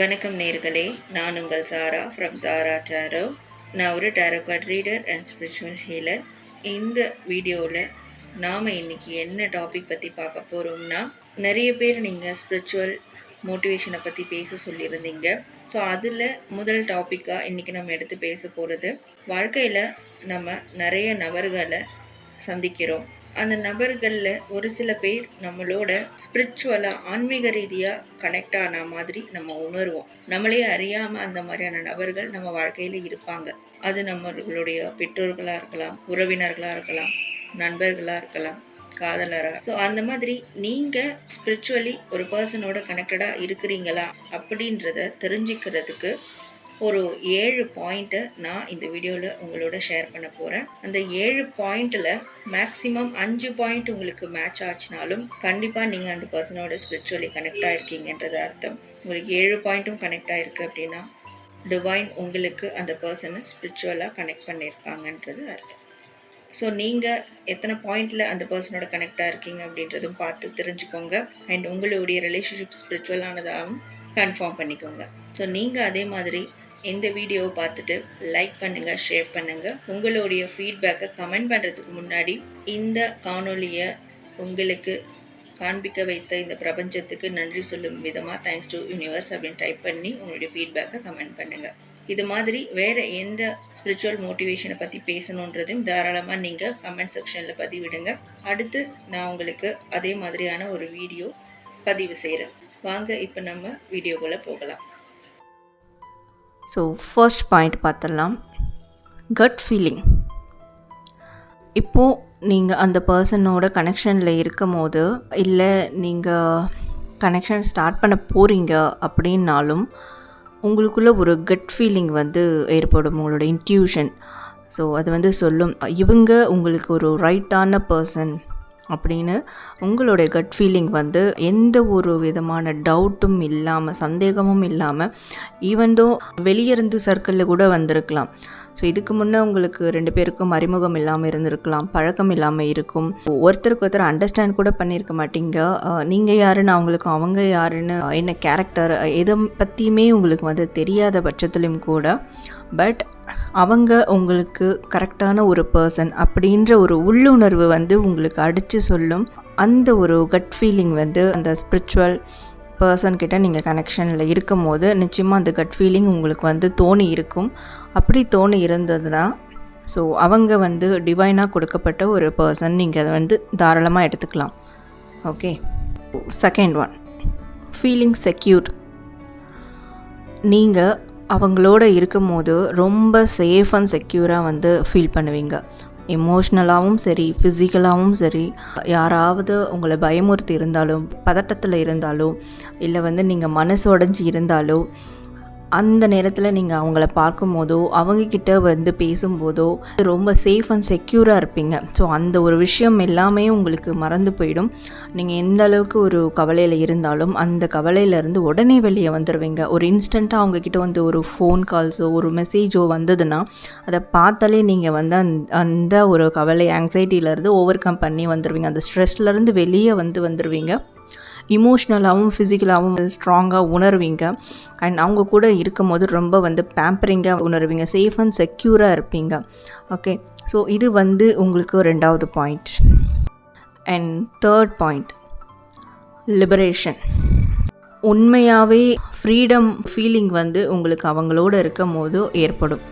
வணக்கம் நேர்களே நான் உங்கள் சாரா ஃப்ரம் சாரா டேரோ நான் ஒரு tarot card reader and spiritual healer இந்த வீடியோவில் நாம் இன்றைக்கி என்ன டாபிக் பற்றி பார்க்க போகிறோம்னா நிறைய பேர் நீங்கள் ஸ்பிரிச்சுவல் மோட்டிவேஷனை பற்றி பேச சொல்லியிருந்தீங்க. ஸோ அதில் முதல் டாப்பிக்காக இன்றைக்கி நம்ம எடுத்து பேச போகிறது வாழ்க்கையில் நம்ம நிறைய நபர்களை சந்திக்கிறோம். அந்த நபர்களில் ஒரு சில பேர் நம்மளோட ஸ்பிரிச்சுவலாக ஆன்மீக ரீதியாக கனெக்ட் ஆன மாதிரி நம்ம உணர்வோம். நம்மளே அறியாமல் அந்த மாதிரியான நபர்கள் நம்ம வாழ்க்கையில் இருப்பாங்க. அது நம்மளுடைய பெற்றோர்களாக இருக்கலாம் உறவினர்களாக இருக்கலாம் நண்பர்களாக இருக்கலாம் காதலராக ஸோ அந்த மாதிரி நீங்கள் ஸ்பிரிச்சுவலி ஒரு பர்சனோட கனெக்டடாக இருக்கிறீங்களா அப்படின்றத தெரிஞ்சுக்கிறதுக்கு ஒரு ஏழு பாயிண்ட்டை நான் இந்த வீடியோவில் உங்களோட ஷேர் பண்ண போகிறேன் அந்த ஏழு பாயிண்ட்டில் மேக்ஸிமம் அஞ்சு பாயிண்ட் உங்களுக்கு மேட்ச் ஆச்சுனாலும் கண்டிப்பாக நீங்கள் அந்த பர்சனோட ஸ்பிரிச்சுவலி கனெக்ட் ஆகிருக்கீங்கன்றது அர்த்தம். உங்களுக்கு ஏழு பாயிண்ட்டும் கனெக்ட் ஆகிருக்கு அப்படின்னா டிவைன் உங்களுக்கு அந்த பர்சனை ஸ்பிரிச்சுவலாக கனெக்ட் பண்ணியிருக்காங்கன்றது அர்த்தம். ஸோ நீங்கள் எத்தனை பாயிண்டில் அந்த பர்சனோட கனெக்டாக இருக்கீங்க அப்படின்றதும் பார்த்து தெரிஞ்சுக்கோங்க. அண்ட் உங்களுடைய ரிலேஷன்ஷிப் ஸ்பிரிச்சுவலானதாகவும் கன்ஃபார்ம் பண்ணிக்கோங்க. ஸோ நீங்கள் அதே மாதிரி இந்த வீடியோவை பார்த்துட்டு லைக் பண்ணுங்கள் ஷேர் பண்ணுங்கள் உங்களுடைய ஃபீட்பேக்கை கமெண்ட் பண்ணுறதுக்கு முன்னாடி இந்த காணொளியை உங்களுக்கு காண்பிக்க வைத்த இந்த பிரபஞ்சத்துக்கு நன்றி சொல்லும் விதமாக தேங்க்ஸ் டு யூனிவர்ஸ் அப்படின்னு டைப் பண்ணி உங்களுடைய ஃபீட்பேக்கை கமெண்ட் பண்ணுங்கள் இது மாதிரி வேறு எந்த ஸ்பிரிச்சுவல் மோட்டிவேஷனை பற்றி பேசணுன்றதையும் தாராளமாக நீங்கள் கமெண்ட் செக்ஷனில் பதிவிடுங்க. அடுத்து நான் உங்களுக்கு அதே மாதிரியான ஒரு வீடியோ பதிவு செய்கிறேன் வாங்க இப்போ நம்ம வீடியோக்குள்ளே போகலாம். ஸோ ஃபர்ஸ்ட் பாயிண்ட் பார்த்துடலாம். கட் ஃபீலிங் இப்போது நீங்கள் அந்த பர்சனோட கனெக்ஷனில் இருக்கும் போது இல்லை நீங்கள் கனெக்ஷன் ஸ்டார்ட் பண்ண போகிறீங்க அப்படின்னாலும் உங்களுக்குள்ள ஒரு கட் ஃபீலிங் வந்து ஏற்படும் உங்களோட இன்ட்யூஷன் ஸோ அது வந்து சொல்லும். இவங்க உங்களுக்கு ஒரு ரைட்டான பர்சன் அப்படின்னு உங்களுடைய கட் ஃபீலிங் வந்து எந்த ஒரு விதமான டவுட்டும் இல்லாமல் சந்தேகமும் இல்லாமல் ஈவன் தோ வெளியிருந்து சர்க்கிளில் கூட வந்திருக்கலாம். ஸோ இதுக்கு முன்னே உங்களுக்கு ரெண்டு பேருக்கும் அறிமுகம் இல்லாமல் இருந்திருக்கலாம் பழக்கம் இல்லாமல் இருக்கும். ஒருத்தருக்கு ஒருத்தர் அண்டர்ஸ்டாண்ட் கூட பண்ணியிருக்க மாட்டீங்க. நீங்கள் யாருன்னு அவங்களுக்கு அவங்க யாருன்னு என்ன கேரக்டர் எதை பற்றியுமே உங்களுக்கு வந்து தெரியாத பட்சத்துலையும் கூட. பட் அவங்க உங்களுக்கு கரெக்டான ஒரு பர்சன் அப்படின்ற ஒரு உள்ளுணர்வு வந்து உங்களுக்கு அடித்து சொல்லும். அந்த ஒரு கட் ஃபீலிங் வந்து அந்த ஸ்பிரிச்சுவல் பர்சன்கிட்ட நீங்கள் கனெக்ஷனில் இருக்கும் போது நிச்சயமாக அந்த கட் ஃபீலிங் உங்களுக்கு வந்து தோணி இருக்கும். அப்படி தோணி இருந்ததுன்னா ஸோ அவங்க வந்து டிவைனாக கொடுக்கப்பட்ட ஒரு பர்சன் நீங்கள் அதை வந்து தாராளமாக எடுத்துக்கலாம். Okay second one feeling secure நீங்கள் அவங்களோட இருக்கும் போது ரொம்ப சேஃப் அண்ட் செக்யூராக வந்து ஃபீல் பண்ணுவீங்க. எமோஷ்னலாகவும் சரி ஃபிசிக்கலாகவும் சரி யாராவது உங்களை பயமுறுத்தி இருந்தாலும் பதட்டத்தில் இருந்தாலோ இல்லை வந்து நீங்கள் மனசு உடஞ்சி இருந்தாலோ அந்த நேரத்தில் நீங்கள் அவங்கள பார்க்கும்போதோ அவங்கக்கிட்ட வந்து பேசும்போதோ ரொம்ப சேஃப் அண்ட் செக்யூராக இருப்பீங்க. ஸோ அந்த ஒரு விஷயம் எல்லாமே உங்களுக்கு மறந்து போயிடும். நீங்கள் எந்த அளவுக்கு ஒரு கவலையில் இருந்தாலும் அந்த கவலையிலேருந்து உடனே வெளியே வந்துடுவீங்க ஒரு இன்ஸ்டண்ட்டாக அவங்கக்கிட்ட வந்து ஒரு ஃபோன் கால்ஸோ ஒரு மெசேஜோ வந்ததுன்னா அதை பார்த்தாலே நீங்கள் வந்து அந் அந்த ஒரு கவலை ஆங்ஸைட்டியிலேருந்து ஓவர் கம் பண்ணி வந்துடுவீங்க அந்த ஸ்ட்ரெஸ்லேருந்து வெளியே வந்து வந்துடுவீங்க இமோஷ்னலாகவும் ஃபிசிக்கலாகவும் ஸ்ட்ராங்காக உணர்வீங்க. அண்ட் அவங்க கூட இருக்கும் போது ரொம்ப வந்து பேம்பரிங்காக உணர்வீங்க. சேஃப் அண்ட் செக்யூராக இருப்பீங்க. ஓகே ஸோ இது வந்து உங்களுக்கு ரெண்டாவது point and third point liberation உண்மையாகவே ஃப்ரீடம் ஃபீலிங் வந்து உங்களுக்கு அவங்களோட இருக்கும் போது ஏற்படும்.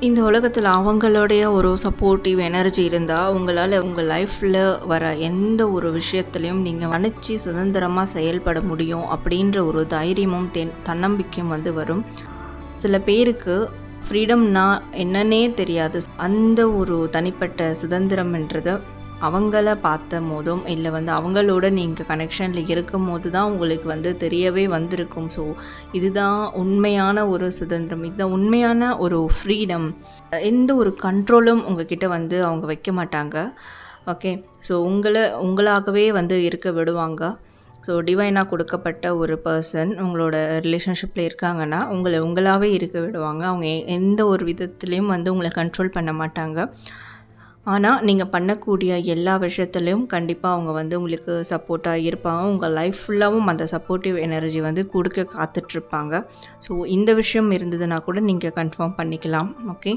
இந்த உலகத்தில் அவங்களுடைய ஒரு சப்போர்ட்டிவ் எனர்ஜி இருந்தால் உங்களால் உங்கள் லைஃப்பில் வர எந்த ஒரு விஷயத்துலையும் நீங்கள் நினச்சி சுதந்திரமாக செயல்பட முடியும் அப்படின்ற ஒரு தைரியமும் தென் தன்னம்பிக்கையும் வந்து வரும். சில பேருக்கு ஃப்ரீடம்னா என்னன்னே தெரியாது. அந்த ஒரு தனிப்பட்ட சுதந்திரம்ன்றதை அவங்கள பார்த்த போதும் இல்லை வந்து அவங்களோட நீங்கள் கனெக்ஷனில் இருக்கும் போது தான் உங்களுக்கு வந்து தெரியவே வந்திருக்கும். ஸோ இதுதான் உண்மையான ஒரு சுதந்திரம். இதுதான் உண்மையான ஒரு ஃப்ரீடம் எந்த ஒரு கண்ட்ரோலும் உங்ககிட்ட வந்து அவங்க வைக்க மாட்டாங்க. ஓகே ஸோ உங்களை உங்களாகவே வந்து இருக்க விடுவாங்க. ஸோ டிவைனாக கொடுக்கப்பட்ட ஒரு பர்சன் உங்களோட ரிலேஷன்ஷிப்பில் இருக்காங்கன்னா உங்களை உங்களாகவே இருக்க விடுவாங்க. அவங்க எந்த ஒரு விதத்துலேயும் வந்து உங்களை கண்ட்ரோல் பண்ண மாட்டாங்க. ஆனால் நீங்கள் பண்ணக்கூடிய எல்லா விஷயத்துலையும் கண்டிப்பாக அவங்க வந்து உங்களுக்கு சப்போர்ட்டாக இருப்பாங்க. உங்கள் லைஃப் ஃபுல்லாகவும் அந்த சப்போர்ட்டிவ் எனர்ஜி வந்து கொடுக்க காத்துட்ருப்பாங்க. ஸோ இந்த விஷயம் இருந்ததுன்னா கூட நீங்கள் கன்ஃபார்ம் பண்ணிக்கலாம். Okay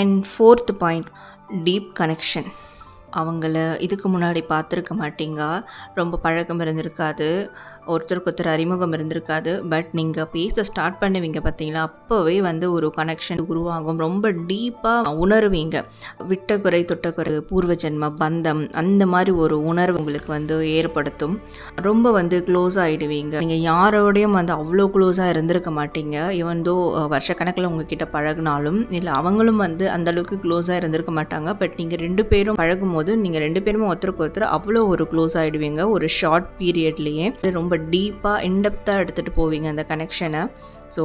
and fourth point deep connection அவங்கள இதுக்கு முன்னாடி பார்த்துருக்க மாட்டீங்க. ரொம்ப பழக்கம் இருந்திருக்காது. ஒருத்தருக்கு ஒருத்தர் அறிமுகம் இருந்திருக்காது. பட் நீங்கள் பேச ஸ்டார்ட் பண்ணுவீங்க பார்த்தீங்களா அப்போவே வந்து ஒரு கனெக்ஷன் உருவாகும். ரொம்ப டீப்பாக உணருவீங்க. விட்டக்குறை தொட்டக்குறை பூர்வ ஜென்ம பந்தம் அந்த மாதிரி ஒரு உணர்வு உங்களுக்கு வந்து ஏற்படுத்தும். ரொம்ப வந்து க்ளோஸ் ஆகிடுவீங்க நீங்கள் யாரோடையும் வந்து அவ்வளோ க்ளோஸாக இருந்திருக்க மாட்டீங்க. ஈவன் தோ வருஷக்கணக்கில் உங்ககிட்ட பழகினாலும் இல்லை அவங்களும் வந்து அந்தளவுக்கு க்ளோஸாக இருந்திருக்க மாட்டாங்க. பட் நீங்கள் ரெண்டு பேரும் பழகும் போது நீங்கள் ரெண்டு பேரும் ஒருத்தருக்கு ஒருத்தர் அவ்வளோ ஒரு க்ளோஸ் ஆகிடுவீங்க ஒரு ஷார்ட் பீரியட்லேயே ரொம்ப டீப்பாக இன்டெப்த்தாக எடுத்துகிட்டு போவீங்க அந்த கனெக்ஷனை ஸோ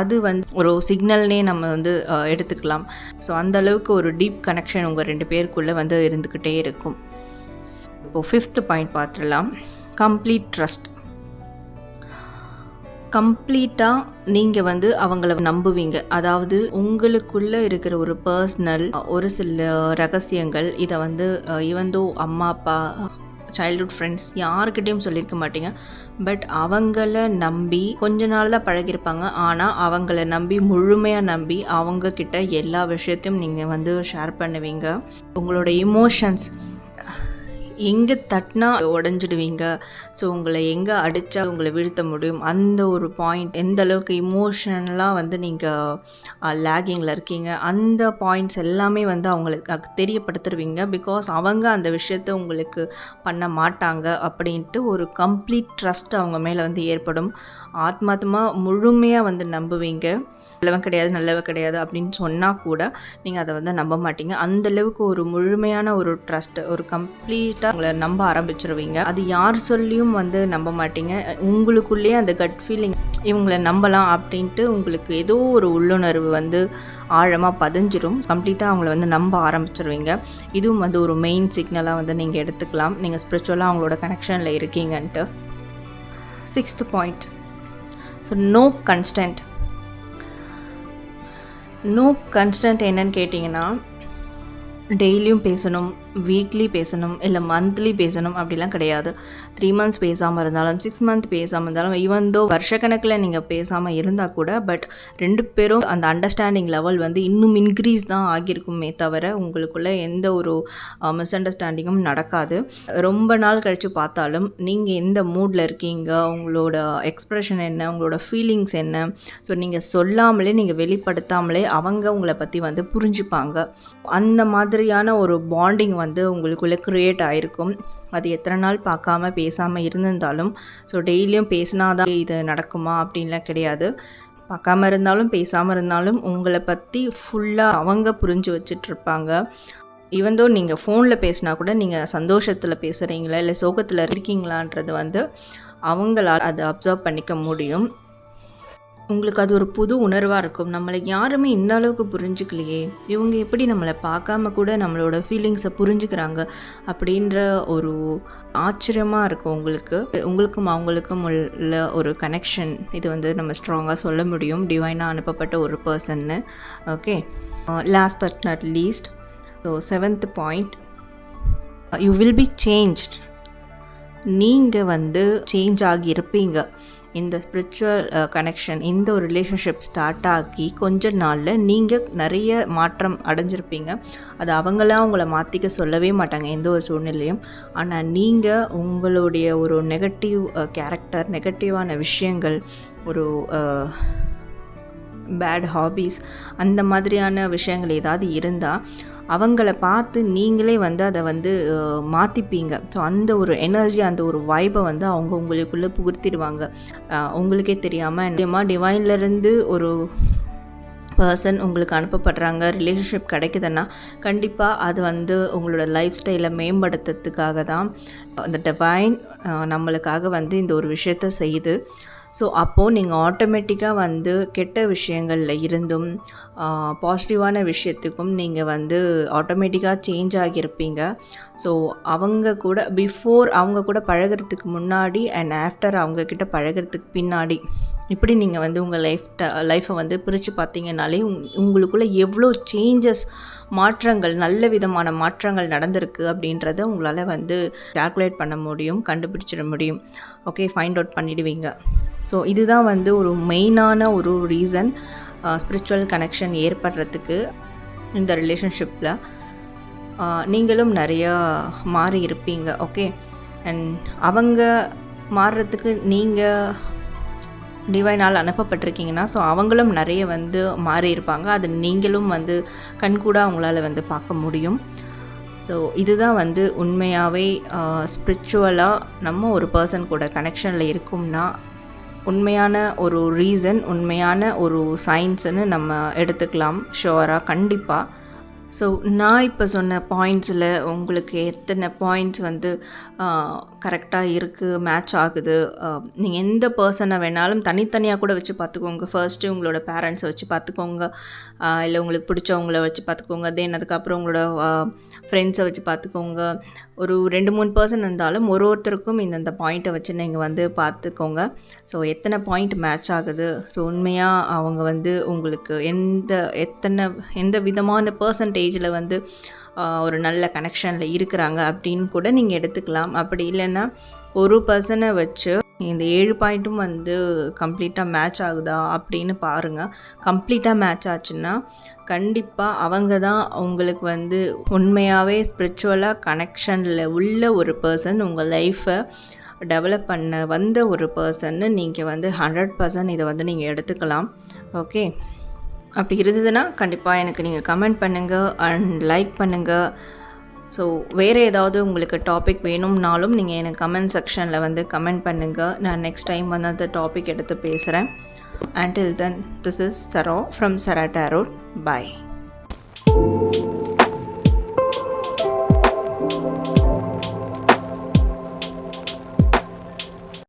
அது வந்து ஒரு சிக்னல்னே நம்ம வந்து எடுத்துக்கலாம். ஸோ அந்த அளவுக்கு ஒரு டீப் கனெக்ஷன் உங்கள் ரெண்டு பேருக்குள்ளே வந்து இருந்துக்கிட்டே இருக்கும். இப்போது ஃபிஃப்த் பாயிண்ட் பார்த்துடலாம். கம்ப்ளீட் ட்ரஸ்ட் கம்ப்ளீட்டாக நீங்கள் வந்து அவங்கள நம்புவீங்க. அதாவது உங்களுக்குள்ளே இருக்கிற ஒரு பர்சனல் ஒரு சில ரகசியங்கள் இதை வந்து ஈவந்தோ அம்மா அப்பா சைல்ட்ஹுட் ஃப்ரெண்ட்ஸ் யாருக்கிட்டேயும் சொல்லியிருக்க மாட்டீங்க. பட் அவங்கள நம்பி கொஞ்ச நாள் தான் பழகியிருப்பாங்க. ஆனால் அவங்கள நம்பி முழுமையாக நம்பி அவங்க கிட்ட எல்லா விஷயத்தையும் நீங்கள் வந்து ஷேர் பண்ணுவீங்க. உங்களோட இமோஷன்ஸ் எங்கே தட்டினா உடஞ்சிடுவீங்க. ஸோ உங்களை எங்கே அடித்தா உங்களை வீழ்த்த முடியும்? அந்த ஒரு பாயிண்ட் எந்த அளவுக்கு இமோஷனலாக வந்து நீங்கள் லேகிங்கில் இருக்கீங்க? அந்த பாயிண்ட்ஸ் எல்லாமே வந்து அவங்களுக்கு தெரியப்படுத்துருவீங்க. பிகாஸ் அவங்க அந்த விஷயத்த உங்களுக்கு பண்ண மாட்டாங்க அப்படின்ட்டு ஒரு கம்ப்ளீட் ட்ரஸ்ட் அவங்க மேலே வந்து ஏற்படும். ஆத்மாத்தமாக முழுமையாக வந்து நம்புவீங்க. நல்லவன் கிடையாது நல்லவன் கிடையாது அப்படின்னு சொன்னால் கூட நீங்கள் அதை வந்து நம்ப மாட்டீங்க. அந்தளவுக்கு ஒரு முழுமையான ஒரு ட்ரஸ்ட் ஒரு கம்ப்ளீட் கம்ப்ளீட்டாக உங்களை நம்ப ஆரம்பிச்சிருவீங்க. அது யார் சொல்லியும் வந்து நம்ப மாட்டீங்க. உங்களுக்குள்ளேயே அந்த கட் ஃபீலிங் இவங்களை நம்பலாம் அப்படின்ட்டு உங்களுக்கு ஏதோ ஒரு உள்ளுணர்வு வந்து ஆழமாக பதிஞ்சிரும். கம்ப்ளீட்டாக அவங்கள வந்து நம்ப ஆரம்பிச்சிருவீங்க. இதுவும் வந்து ஒரு மெயின் சிக்னலாக வந்து நீங்கள் எடுத்துக்கலாம். நீங்கள் ஸ்பிரிச்சுவலாக அவங்களோட கனெக்ஷனில் இருக்கீங்கன்ட்டு. Sixth point so no constant no constant என்னன்னு கேட்டிங்கன்னா டெய்லியும் பேசணும் வீக்லி பேசணும் இல்லை மந்த்லி பேசணும் அப்படிலாம் கிடையாது. த்ரீ மந்த்ஸ் பேசாமல் இருந்தாலும் சிக்ஸ் மந்த் பேசாமல் இருந்தாலும் ஈவன் தோ வருஷக்கணக்கில் நீங்கள் பேசாமல் இருந்தால் கூட பட் ரெண்டு பேரும் அந்த அண்டர்ஸ்டாண்டிங் லெவல் வந்து இன்னும் இன்க்ரீஸ் தான் ஆகியிருக்குமே தவிர உங்களுக்குள்ளே எந்த ஒரு மிஸ் அண்டர்ஸ்டாண்டிங்கும் நடக்காது. ரொம்ப நாள் கழித்து பார்த்தாலும் நீங்கள் எந்த மூடில் இருக்கீங்க உங்களோட எக்ஸ்ப்ரெஷன் என்ன உங்களோட ஃபீலிங்ஸ் என்ன ஸோ நீங்கள் சொல்லாமலே நீங்கள் வெளிப்படுத்தாமலே அவங்க உங்களை பற்றி வந்து புரிஞ்சுப்பாங்க. அந்த மாதிரி மாதிரியான ஒரு பாண்டிங் வந்து உங்களுக்குள்ளே க்ரியேட் ஆகிருக்கும் அது எத்தனை நாள் பார்க்காம பேசாமல் இருந்திருந்தாலும் ஸோ டெய்லியும் பேசினாதான் இது நடக்குமா அப்படின்லாம் கிடையாது. பார்க்காம இருந்தாலும் பேசாமல் இருந்தாலும் உங்களை பற்றி ஃபுல்லாக அவங்க புரிஞ்சு வச்சிட்ருப்பாங்க. ஈவன்தோ நீங்கள் ஃபோனில் பேசினா கூட நீங்கள் சந்தோஷத்தில் பேசுகிறீங்களா இல்லை சோகத்தில் இருக்கீங்களான்றது வந்து அவங்களால் அதை அப்சர்வ் பண்ணிக்க முடியும். உங்களுக்கு அது ஒரு புது உணர்வாக இருக்கும். நம்மளை யாருமே இந்த அளவுக்கு புரிஞ்சுக்கலையே. இவங்க எப்படி நம்மளை பார்க்காம கூட நம்மளோட ஃபீலிங்ஸை புரிஞ்சுக்கிறாங்க அப்படின்ற ஒரு ஆச்சரியமாக இருக்கும் உங்களுக்கு. உங்களுக்கும் அவங்களுக்கும் உள்ள ஒரு கனெக்ஷன் இது வந்து நம்ம ஸ்ட்ராங்காக சொல்ல முடியும். டிவைனாக அனுப்பப்பட்ட ஒரு பர்சன்னு okay last but not least so seventh point you will be change நீங்கள் வந்து சேஞ்ச் ஆகி இருப்பீங்க இந்த ஸ்பிரிச்சுவல் கனெக்ஷன் uh, இந்த ஒரு ரிலேஷன்ஷிப் ஸ்டார்ட் ஆகி கொஞ்ச நாளில் நீங்கள் நிறைய மாற்றம் அடைஞ்சிருப்பீங்க. அது அவங்களாம் உங்களை மாற்றிக்க சொல்லவே மாட்டாங்க எந்த ஒரு சூழ்நிலையும். ஆனால் நீங்கள் உங்களுடைய ஒரு நெகட்டிவ் கேரக்டர் நெகட்டிவான விஷயங்கள் ஒரு uh, பேட் ஹாபீஸ் அந்த மாதிரியான விஷயங்கள் ஏதாவது இருந்தால் அவங்கள பார்த்து நீங்களே வந்து அதை வந்து மாற்றிப்பீங்க ஸோ அந்த ஒரு எனர்ஜி அந்த ஒரு வைபை வந்து அவங்க உங்களுக்குள்ளே புகுத்திடுவாங்க. உங்களுக்கே தெரியாமல் நிச்சயமாக டிவைன்லேருந்து ஒரு பர்சன் உங்களுக்கு அனுப்பப்படுறாங்க ரிலேஷன்ஷிப் கிடைக்குதுன்னா கண்டிப்பாக அது வந்து உங்களோட லைஃப் ஸ்டைலை மேம்படுத்துறதுக்காக தான் அந்த டிவைன் நம்மளுக்காக வந்து இந்த ஒரு விஷயத்த செய்யுது. ஸோ அப்போது நீங்கள் ஆட்டோமேட்டிக்காக வந்து கெட்ட விஷயங்களில் இருந்தும் பாசிட்டிவான விஷயத்துக்கும் நீங்கள் வந்து ஆட்டோமேட்டிக்காக சேஞ்ச் ஆகியிருப்பீங்க. ஸோ அவங்க கூட பிஃபோர் அவங்க கூட பழகுறதுக்கு முன்னாடி அண்ட் ஆஃப்டர் அவங்கக்கிட்ட பழகுறதுக்கு பின்னாடி இப்படி நீங்கள் வந்து உங்கள் லைஃப் லைஃப்பை வந்து பிரித்து பார்த்தீங்கனாலே உங் உங்களுக்குள்ளே எவ்வளோ சேஞ்சஸ் மாற்றங்கள் நல்ல விதமான மாற்றங்கள் நடந்திருக்கு அப்படின்றத உங்களால் வந்து கால்குலேட் பண்ண முடியும் கண்டுபிடிச்சிட முடியும். ஓகே ஃபைண்ட் அவுட் பண்ணிடுவீங்க. ஸோ இதுதான் வந்து ஒரு மெயினான ஒரு ரீசன் ஸ்பிரிச்சுவல் கனெக்ஷன் ஏற்படுறதுக்கு இந்த ரிலேஷன்ஷிப்பில் நீங்களும் நிறையா மாறி இருப்பீங்க ஓகே அண்ட் அவங்க மாறுறதுக்கு நீங்கள் டிவைனால் அனுப்பப்பட்டிருக்கீங்கன்னா ஸோ அவங்களும் நிறைய வந்து மாறி இருப்பாங்க. அது நீங்களும் வந்து கண்கூட அவங்களால வந்து பார்க்க முடியும். ஸோ இதுதான் வந்து உண்மையாகவே ஸ்பிரிச்சுவலாக நம்ம ஒரு பர்சன் கூட கனெக்ஷனில் இருக்கும்னா உண்மையான ஒரு ரீசன் உண்மையான ஒரு சயின்ஸ்னு நம்ம எடுத்துக்கலாம். ஷுவராக கண்டிப்பாக ஸோ நான் இப்போ சொன்ன பாயிண்ட்ஸில் உங்களுக்கு எத்தனை பாயிண்ட்ஸ் வந்து கரெக்டாக இருக்குது மேட்ச் ஆகுது. நீங்கள் எந்த பர்சனை வேணாலும் தனித்தனியாக கூட வச்சு பார்த்துக்கோங்க ஃபர்ஸ்ட்டு உங்களோட பேரண்ட்ஸை வச்சு பார்த்துக்கோங்க இல்லை உங்களுக்கு பிடிச்சவங்கள வச்சு பார்த்துக்கோங்க தென் அதுக்கப்புறம் உங்களோட ஃப்ரெண்ட்ஸை வச்சு பார்த்துக்கோங்க ஒரு ரெண்டு மூணு பர்சன் இருந்தாலும் ஒரு ஒருத்தருக்கும் இந்தந்த பாயிண்ட்டை வச்சு நீங்கள் வந்து பார்த்துக்கோங்க ஸோ எத்தனை பாயிண்ட் மேட்ச் ஆகுது? ஸோ உண்மையாக அவங்க வந்து உங்களுக்கு எந்த எத்தனை எந்த விதமான பர்சன்டேஜில் வந்து ஒரு நல்ல கனெக்ஷனில் இருக்கிறாங்க அப்படின்னு கூட நீங்கள் எடுத்துக்கலாம். அப்படி இல்லைன்னா ஒரு பர்சனை வச்சு இந்த ஏழு பாயிண்ட்டும் வந்து கம்ப்ளீட்டாக மேட்ச் ஆகுதா அப்படின்னு பாருங்கள் கம்ப்ளீட்டாக மேட்ச் ஆச்சுன்னா கண்டிப்பாக அவங்க தான் உங்களுக்கு வந்து உண்மையாகவே ஸ்பிரிச்சுவலாக கனெக்ஷனில் உள்ள ஒரு பர்சன் உங்கள் லைஃப்பை டெவலப் பண்ண வந்த ஒரு பர்சன்னு நீங்கள் வந்து ஹண்ட்ரட் பர்சன்ட் இதை வந்து நீங்கள் எடுத்துக்கலாம். ஓகே அப்படி இருந்ததுன்னா கண்டிப்பாக எனக்கு நீங்கள் கமெண்ட் பண்ணுங்கள் அண்ட் லைக் பண்ணுங்கள் ஸோ வேறு ஏதாவது உங்களுக்கு டாபிக் வேணும்னாலும் நீங்கள் எனக்கு கமெண்ட் செக்ஷனில் வந்து கமெண்ட் பண்ணுங்கள் நான் நெக்ஸ்ட் டைம் வந்து அந்த டாபிக் எடுத்து பேசுகிறேன் until then this is Saro from Sara tarot bye